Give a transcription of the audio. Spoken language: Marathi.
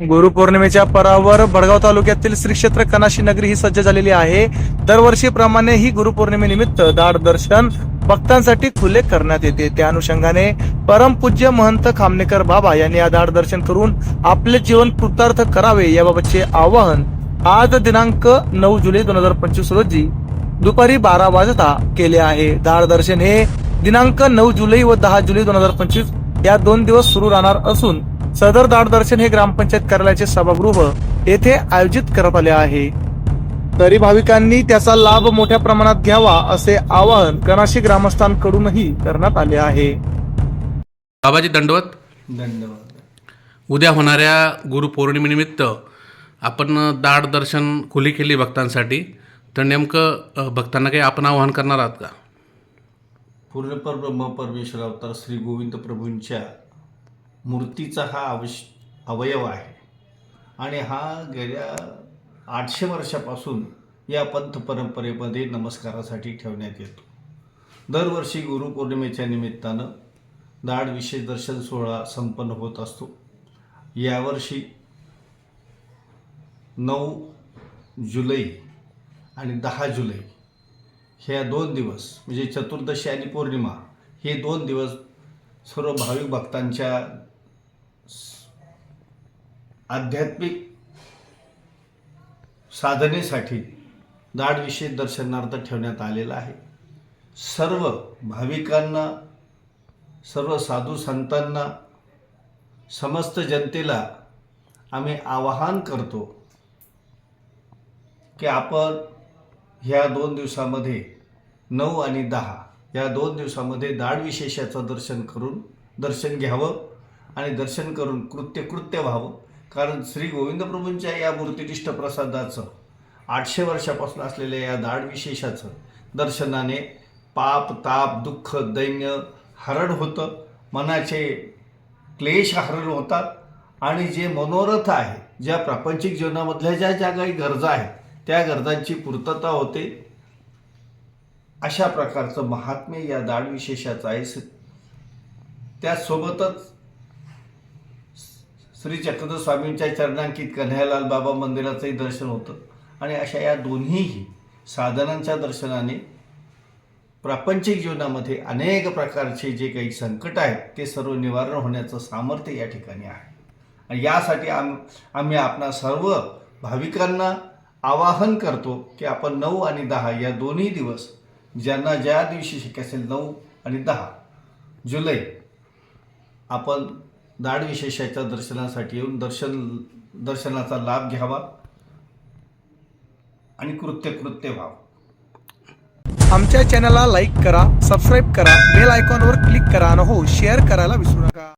गुरुपौर्णिमेच्या परावर बडगाव तालुक्यातील श्री क्षेत्र कनाशी नगरी ही सज्ज झालेली आहे. दरवर्षीप्रमाणे ही गुरुपौर्णिमेनिमित्त दाड दर्शन भक्तांसाठी खुले करण्यात येते. त्या अनुषंगाने परमपूज्य महंत खामनेकर बाबा यांनी या दाड दर्शन करून आपले जीवन कृतार्थ करावे याबाबतचे आवाहन आज दिनांक नऊ जुलै दोन हजार पंचवीस रोजी दुपारी बारा वाजता केले आहे. दाड दर्शन हे दिनांक नऊ जुलै व दहा जुलै दोन हजार पंचवीस या दोन दिवस सुरू राहणार असून सदर दाड दर्शन हे ग्रामपंचायत कार्यालयाचे सभागृह येथे आयोजित करण्यात आले आहे. तरी भाविकांनी त्याचा लाभ मोठ्या प्रमाणात घ्यावा असे आवाहन कनाशी ग्रामस्थांकडूनही करण्यात आले आहे. बाबाजी दंडवत. धन्यवाद उद्या होणाऱ्या गुरुपौर्णिमेनिमित्त आपण दाड दर्शन खुली केली भक्तांसाठी. तर नेमकं भक्तांना काही आपण आवाहन करणार आहात का? पूर्णपर ब्रह्म परमेश्वर अवतार श्री गोविंद प्रभूंच्या मूर्तीचा हा आवश अवयव आहे. आणि हा गेल्या आठशे वर्षापासून या पंथ परंपरेमध्ये नमस्कारासाठी ठेवण्यात येतो. दरवर्षी गुरुपौर्णिमेच्या निमित्तानं दाड विशेष दर्शन सोहळा संपन्न होत असतो. यावर्षी नऊ जुलै आणि दहा जुलै ह्या दोन दिवस म्हणजे चतुर्दशी आणि पौर्णिमा हे दोन दिवस सर्व भाविक भक्तांच्या आध्यात्मिक साधनेसाठी दाड विशेष दर्शनार्थ ठेवण्यात आलेला आहे. सर्व भाविकांना सर्व साधू संतांना समस्त जनतेला आम्ही आवाहन करतो की आपण ह्या दोन दिवसामध्ये नऊ आणि दहा या दोन दिवसामध्ये दाढ विशेषाचं दर्शन करून दर्शन घ्यावं. आणि दर्शन करून कृत्य कृत्य व्हावं. कारण श्री गोविंद प्रभूंच्या या मूर्तिष्ठ प्रसादाचं आठशे वर्षापासून असलेल्या या दाढ विशेषाचं दर्शनाने पाप ताप दुःख दैन्य हरण होतं. मनाचे क्लेश हरण होतात. आणि जे मनोरथ आहे ज्या प्रापंचिक जीवनामधल्या ज्या ज्या काही गरजा आहेत त्या गरजांची पूर्तता होते. अशा प्रकारचं महात्म्य या दाढ विशेषाचं आहे स- श्री चक्रधर स्वामींच्या चरणांकित कन्हैयालाल बाबा मंदिराचंही दर्शन होतं. आणि अशा या दोन्हीही साधनांच्या दर्शनाने प्रापंचिक जीवनामध्ये अनेक प्रकारचे जे काही संकट आहेत ते सर्व निवारण होण्याचं सामर्थ्य या ठिकाणी आहे. आणि यासाठी आम आम्ही आपणा सर्व भाविकांना आवाहन करतो की आपण नऊ आणि दहा या दोन्ही दिवस ज्यांना ज्या दिवशी शक्य असेल नऊ आणि दहा जुलै आपण दाढ विशेषाच्या दर्शनासाठी येऊन दर्शन दर्शनाचा लाभ घ्यावा आणि कृत्य कृत्य व्हावं. आमच्या चॅनलला लाईक करा सबस्क्राईब करा बेल आयकॉनवर क्लिक करा आणि हो शेअर करायला विसरू नका.